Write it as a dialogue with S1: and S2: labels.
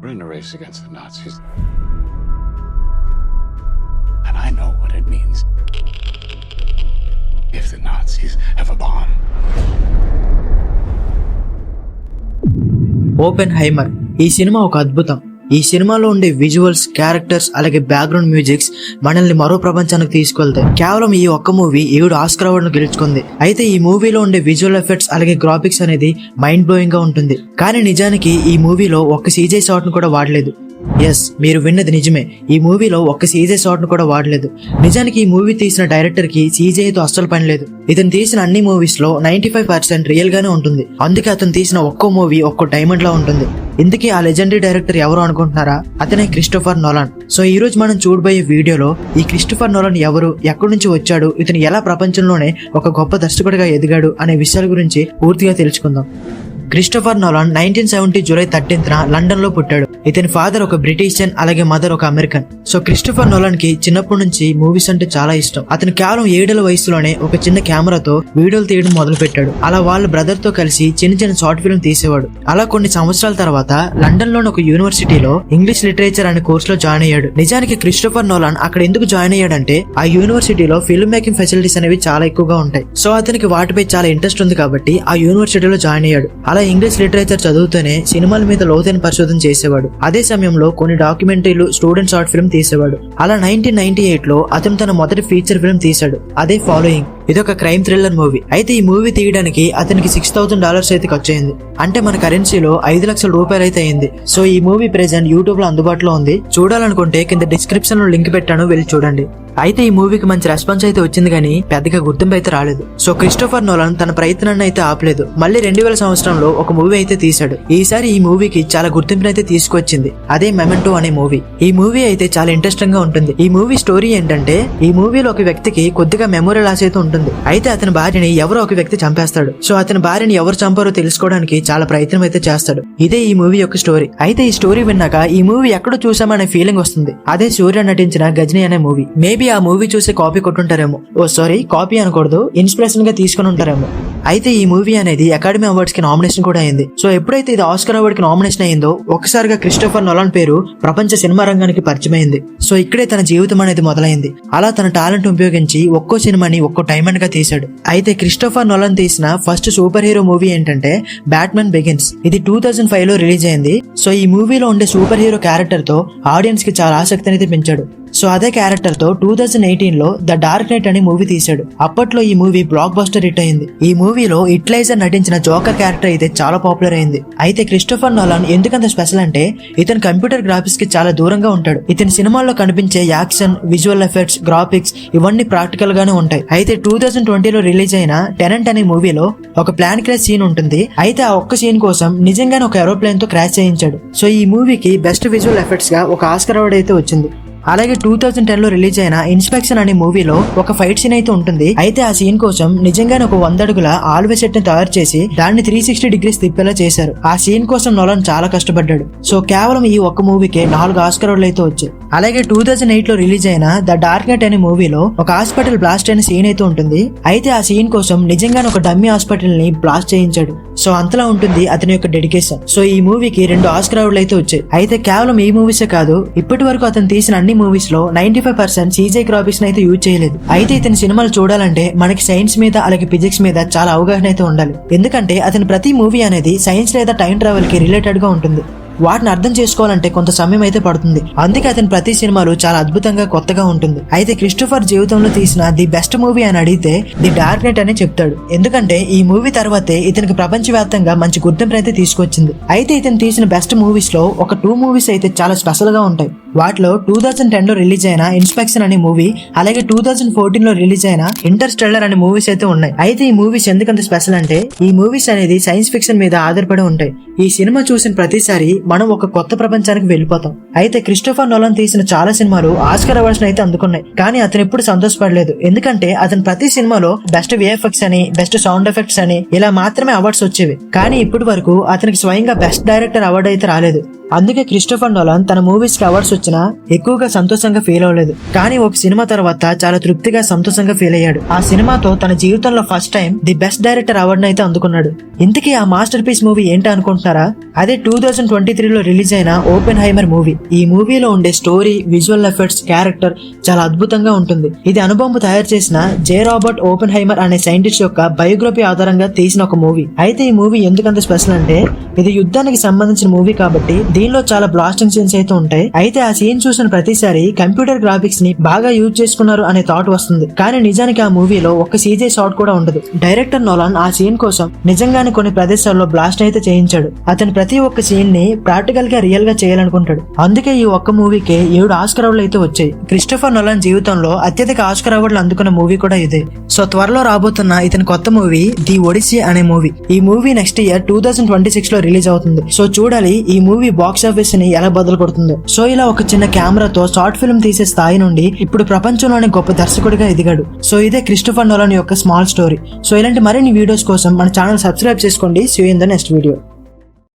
S1: We're in a race against the Nazis. And I know what it means if the Nazis have a bomb.
S2: Oppenheimer ఈ సినిమా ఒక అద్భుతం ఈ సినిమాలో ఉండే విజువల్స్ క్యారెక్టర్స్ అలాగే బ్యాక్గ్రౌండ్ మ్యూజిక్స్ మనల్ని మరో ప్రపంచానికి తీసుకెళ్తాయి. కేవలం ఈ ఒక్క మూవీ ఏడు ఆస్కర్ అవార్డును గెలుచుకుంది. అయితే ఈ మూవీలో ఉండే విజువల్ ఎఫెక్ట్స్ అలాగే గ్రాఫిక్స్ అనేది మైండ్ బ్లోయింగ్గా ఉంటుంది. కానీ నిజానికి ఈ మూవీలో ఒక్క సీజే షాట్ను కూడా వాడలేదు. ఎస్ మీరు విన్నది నిజమే. ఈ మూవీలో ఒక్క సీజే షాట్ను కూడా వాడలేదు. నిజానికి ఈ మూవీ తీసిన డైరెక్టర్కి సీజేతో అస్సలు పని లేదు. ఇతను తీసిన అన్ని మూవీస్లో నైన్టీ ఫైవ్ పర్సెంట్ రియల్ గానే ఉంటుంది. అందుకే అతను తీసిన ఒక్కో మూవీ ఒక్కో డైమండ్ లా ఉంటుంది. ఇందుకే ఆ లెజెండరీ డైరెక్టర్ ఎవరు అనుకుంటున్నారా? అతనే క్రిస్టోఫర్ నోలాన్. సో ఈ రోజు మనం చూడబోయే వీడియోలో ఈ క్రిస్టోఫర్ నోలాన్ ఎవరు ఎక్కడి నుంచి వచ్చాడు ఇతను ఎలా ప్రపంచంలోనే ఒక గొప్ప దర్శకుడిగా ఎదిగాడు అనే విషయాల గురించి పూర్తిగా తెలుసుకుందాం. Christopher Nolan nineteen seventy July థర్టీన్త్న లండన్లో పుట్టాడు. ఇతని ఫాదర్ ఒక బ్రిటిషియన్ అలాగే మదర్ ఒక అమెరికన్. సో క్రిస్టోఫర్ నోలాన్కి చిన్నప్పటి నుంచి మూవీస్ అంటే చాలా ఇష్టం. అతను కేవలం ఏడేళ్ళ వయసులోనే ఒక చిన్న కెమెరాతో వీడియోలు తీయడం మొదలు పెట్టాడు అలా వాళ్ళ బ్రదర్తో కలిసి చిన్న చిన్న షార్ట్ ఫిల్మ్ తీసేవాడు. అలా కొన్ని సంవత్సరాల తర్వాత లండన్లోని ఒక యూనివర్సిటీలో ఇంగ్లీష్ లిటరేచర్ అనే కోర్స్లో జాయిన్ అయ్యాడు. నిజానికి క్రిస్టోఫర్ నోలాన్ అక్కడ ఎందుకు జాయిన్ అయ్యాడంటే ఆ యూనివర్సిటీలో ఫిల్మ్ మేకింగ్ ఫెసిలిటీస్ అనేవి చాలా ఎక్కువగా ఉంటాయి. సో అతనికి వాటిపై చాలా ఇంట్రెస్ట్ ఉంది కాబట్టి ఆ యూనివర్సిటీలో జాయిన్ అయ్యాడు. అలా ఇంగ్లీష్ లిటరేచర్ చదువుతూనే సినిమాల మీద లోతైన పరిశోధన చేసేవాడు. అదే సమయంలో కొన్ని డాక్యుమెంటరీలు స్టూడెంట్ షార్ట్ ఫిల్మ్ తీసేవాడు. అలా నైన్టీన్ నైన్టీ ఎయిట్లో అతను తన మొదటి ఫీచర్ ఫిల్మ్ తీశాడు. అదే ఫాలోయింగ్. ఇది ఒక క్రైమ్ థ్రిల్లర్ మూవీ. అయితే ఈ మూవీ తీయడానికి అతనికి సిక్స్ థౌసండ్ డాలర్స్ అయితే ఖర్చు అయింది అంటే మన కరెన్సీలో ఐదు లక్షల రూపాయలు అయితే అయింది. సో ఈ మూవీ ప్రెజెంట్ యూట్యూబ్లో అందుబాటులో ఉంది. చూడాలనుకుంటే కింద డిస్క్రిప్షన్లో లింక్ పెట్టాను వెళ్ళి చూడండి. అయితే ఈ మూవీకి మంచి రెస్పాన్స్ అయితే వచ్చింది కానీ పెద్దగా గుర్తింపు అయితే రాలేదు. సో క్రిస్టోఫర్ నోలన్ తన ప్రయత్నాన్ని అయితే ఆపలేదు. మళ్ళీ రెండు వేల సంవత్సరంలో ఒక మూవీ అయితే తీశాడు. ఈసారి ఈ మూవీకి చాలా గుర్తింపును అయితే తీసుకొచ్చింది. అదే మెమెంటో అనే మూవీ. ఈ మూవీ అయితే చాలా ఇంట్రెస్టింగ్గా ఉంటుంది. ఈ మూవీ స్టోరీ ఏంటంటే ఈ మూవీలో ఒక వ్యక్తికి కొద్దిగా మెమొరీ లాస్ అయితే ఉంటుంది. అయితే అతని భార్యని ఎవరో ఒక వ్యక్తి చంపేస్తాడు. సో అతని భార్యని ఎవరు చంపారో తెలుసుకోవడానికి చాలా ప్రయత్నం అయితే చేస్తాడు. ఇదే ఈ మూవీ యొక్క స్టోరీ. అయితే ఈ స్టోరీ విన్నాక ఈ మూవీ ఎక్కడో చూసామనే ఫీలింగ్ వస్తుంది. అదే సూర్య నటించిన గజనీ అనే మూవీ. మేబీ ఆ మూవీ చూసి కాపీ కొట్టుంటారేమో. ఓ సారీ కాపీ అనకూడదు. ఇన్స్పిరేషన్గా తీసుకుని ఉంటారేమో. అయితే ఈ మూవీ అనేది అకాడమీ అవార్డ్స్కి నామినేషన్ కూడా అయింది. సో ఎప్పుడైతే ఇది ఆస్కర్ అవార్డ్కి నామినేషన్ అయిందో ఒకసారిగా క్రిస్టోఫర్ నొలాన్ పేరు ప్రపంచ సినిమా రంగానికి పరిచయం అయింది సో ఇక్కడే తన జీవితం అనేది మొదలైంది. అలా తన టాలెంట్ ఉపయోగించి ఒక్కో సినిమాని ఒక్కో డైమండ్గా తీశాడు. అయితే క్రిస్టోఫర్ నొలాన్ తీసిన ఫస్ట్ సూపర్ హీరో మూవీ ఏంటంటే బ్యాట్మెన్ బిగిన్స్ ఇది టూ థౌజండ్ ఫైవ్లో రిలీజ్ అయింది. సో ఈ మూవీలో ఉండే సూపర్ హీరో క్యారెక్టర్తో ఆడియన్స్కి చాలా ఆసక్తి అనేది పెంచాడు. సో అదే క్యారెక్టర్తో టూ థౌజండ్ ఎయిటీన్లో ద డార్క్ నైట్ అనే మూవీ తీశాడు. అప్పట్లో ఈ మూవీ బ్లాక్ బస్టర్ హిట్ అయింది. ఈ మూవీలో ఇట్లైజర్ నటించిన జోకర్ క్యారెక్టర్ అయితే చాలా పాపులర్ అయింది. అయితే క్రిస్టోఫర్ నోలాన్ ఎందుకంత స్పెషల్ అంటే ఇతను కంప్యూటర్ గ్రాఫిక్స్కి చాలా దూరంగా ఉంటాడు. ఇతని సినిమాల్లో కనిపించే యాక్షన్ విజువల్ ఎఫెక్ట్స్ గ్రాఫిక్స్ ఇవన్నీ ప్రాక్టికల్ గానే ఉంటాయి. అయితే టూ థౌజండ్ ట్వంటీలో రిలీజ్ అయిన టెనెంట్ అనే మూవీలో ఒక ప్లాన్ క్రాష్ సీన్ ఉంటుంది. అయితే ఆ ఒక్క సీన్ కోసం నిజంగానే ఒక ఏరోప్లేన్తో క్రాష్ చేయించాడు. సో ఈ మూవీకి బెస్ట్ విజువల్ ఎఫెక్ట్స్గా ఒక ఆస్కర్ అవార్డు అయితే వచ్చింది. అలాగే టూ థౌజండ్ టెన్లో రిలీజ్ అయిన ఇన్స్పెక్షన్ అనే మూవీలో ఒక ఫైట్ సీన్ అయితే ఉంటుంది. అయితే ఆ సీన్ కోసం నిజంగానే ఒక వంద అడుగుల ఆల్వే సెట్ని తయారు చేసి దాన్ని త్రీ సిక్స్టీ డిగ్రీస్ తిప్పేలా చేశారు. ఆ సీన్ కోసం నోలన్ చాలా కష్టపడ్డాడు. సో కేవలం ఈ ఒక్క మూవీకే నాలుగు ఆస్కర్ అయితే వచ్చాయి. అలాగే టూ థౌజండ్ ఎయిట్లో రిలీజ్ అయిన ద డార్క్ నైట్ అనే మూవీలో ఒక హాస్పిటల్ బ్లాస్ట్ అయిన సీన్ అయితే ఉంటుంది. అయితే ఆ సీన్ కోసం నిజంగానే ఒక డమ్మీ హాస్పిటల్ని బ్లాస్ట్ చేయించాడు. సో అంతలా ఉంటుంది అతని యొక్క డెడికేషన్ సో ఈ మూవీకి రెండు ఆస్కర్ అవార్డులు అయితే వచ్చాయి. అయితే కేవలం ఈ మూవీసే కాదు ఇప్పటి వరకు అతను తీసిన అన్ని మూవీస్లో ninety five percent CG graphics అయితే యూజ్ చేయలేదు. అయితే ఇతని సినిమాలు చూడాలంటే మనకి సైన్స్ మీద అలాగే ఫిజిక్స్ మీద చాలా అవగాహన అయితే ఉండాలి. ఎందుకంటే అతని ప్రతి మూవీ అనేది సైన్స్ లేదా టైం ట్రావెల్కి రిలేటెడ్గా ఉంటుంది. వాటిని అర్థం చేసుకోవాలంటే కొంత సమయం అయితే పడుతుంది. అందుకే అతని ప్రతి సినిమాలు చాలా అద్భుతంగా కొత్తగా ఉంటుంది. అయితే క్రిస్టోఫర్ జీవితంలో తీసిన ది బెస్ట్ మూవీ అని అడిగితే ది డార్క్ నైట్ అని చెప్తాడు. ఎందుకంటే ఈ మూవీ తర్వాతే ఇతనికి ప్రపంచవ్యాప్తంగా మంచి గుర్తింపు అయితే తీసుకొచ్చింది. అయితే ఇతను తీసిన బెస్ట్ మూవీస్లో ఒక టూ మూవీస్ అయితే చాలా స్పెషల్గా ఉంటాయి. వాటిలో టూ థౌజండ్ టెన్లో రిలీజ్ అయిన ఇన్స్పెక్షన్ అనే మూవీ అలాగే టూ థౌజండ్ ఫోర్టీన్లో రిలీజ్ అయిన ఇంటర్స్టెల్లర్ అనే మూవీస్ అయితే ఉన్నాయి. అయితే ఈ మూవీస్ ఎందుకంత స్పెషల్ అంటే ఈ మూవీస్ అనేది సైన్స్ ఫిక్షన్ మీద ఆధారపడి ఉంటాయి. ఈ సినిమా చూసిన ప్రతిసారి మనం ఒక కొత్త ప్రపంచానికి వెళ్ళిపోతాం. అయితే క్రిస్టోఫర్ నోలన్ తీసిన చాలా సినిమాలు ఆస్కర్ అవార్డ్స్ అయితే అందుకున్నాయి. కానీ అతను ఎప్పుడు సంతోషపడలేదు. ఎందుకంటే అతను ప్రతి సినిమాలో బెస్ట్ విఎఫ్ఎక్స్ అని బెస్ట్ సౌండ్ ఎఫెక్ట్స్ అని ఇలా మాత్రమే అవార్డ్స్ వచ్చేవి. కానీ ఇప్పటి వరకు అతనికి స్వయంగా బెస్ట్ డైరెక్టర్ అవార్డు అయితే రాలేదు. అందుకే క్రిస్టోఫర్ నోలాన్ తన మూవీస్కి అవార్డ్స్ వచ్చినా ఎక్కువగా సంతోషంగా ఫీల్ అవ్వలేదు. కానీ ఒక సినిమా తర్వాత చాలా తృప్తిగా సంతోషంగా ఫీల్ అయ్యాడు. ఆ సినిమాతో తన జీవితంలో first time the best director అవార్డును అయితే అందుకున్నాడు. ఇంతకీ ఆ మాస్టర్ పీస్ మూవీ ఏంటి అనుకుంటున్నారా? అదే టూ థౌజండ్ ట్వంటీ త్రీలో రిలీజ్ అయిన ఓపెన్ హైమర్ మూవీ. ఈ మూవీలో ఉండే స్టోరీ విజువల్ ఎఫెక్ట్స్ క్యారెక్టర్ చాలా అద్భుతంగా ఉంటుంది. ఇది అనుబొమ్మ తయారు చేసిన జే రాబర్ట్ ఓపెన్ హైమర్ అనే సైంటిస్ట్ యొక్క బయోగ్రఫీ ఆధారంగా తీసిన ఒక మూవీ. అయితే ఈ మూవీ ఎందుకంత స్పెషల్ అంటే ఇది యుద్ధానికి సంబంధించిన మూవీ కాబట్టి దీనిలో చాలా బ్లాస్టింగ్ సీన్స్ అయితే ఉంటాయి. అయితే ఆ సీన్ చూసిన ప్రతిసారి కంప్యూటర్ గ్రాఫిక్స్ని బాగా యూజ్ చేసుకున్నారు అనే థాట్ వస్తుంది. కానీ నిజానికి ఆ మూవీలో ఒక సీజే షాట్ కూడా ఉండదు. డైరెక్టర్ నోలాన్ ఆ సీన్ కోసం నిజంగానే కొన్ని ప్రదేశాల్లో బ్లాస్ట్ అయితే చేయించాడు. అతను ప్రతి ఒక్క సీన్ని ప్రాక్టికల్గా రియల్గా చేయాలనుకుంటాడు. అందుకే ఈ ఒక్క మూవీకి ఏడు ఆస్కర్ అవార్డులు అయితే వచ్చాయి. క్రిస్టఫర్ నోలాన్ జీవితంలో అత్యధిక ఆస్కర్ అవార్డులు అందుకున్న మూవీ కూడా ఇదే. సో త్వరలో రాబోతున్న ఇతని కొత్త మూవీ ది ఒడిసి అనే మూవీ ఈ movie next year two thousand twenty సిక్స్లో రిలీజ్ అవుతుంది. సో చూడాలి ఈ మూవీ బాక్స్ బాక్స్ ఆఫీస్ని ఎలా బదులు కొడుతుందో. సో ఇలా ఒక చిన్న కెమెరాతో షార్ట్ ఫిల్మ్ తీసే స్థాయి నుండి ఇప్పుడు ప్రపంచంలోనే గొప్ప దర్శకుడిగా ఎదిగాడు. సో ఇదే క్రిస్టోఫర్ నోలన్ యొక్క స్మాల్ స్టోరీ సో ఇలాంటి మరిన్ని వీడియోస్ కోసం మన ఛానల్ సబ్స్క్రైబ్ చేసుకోండి. See in the next video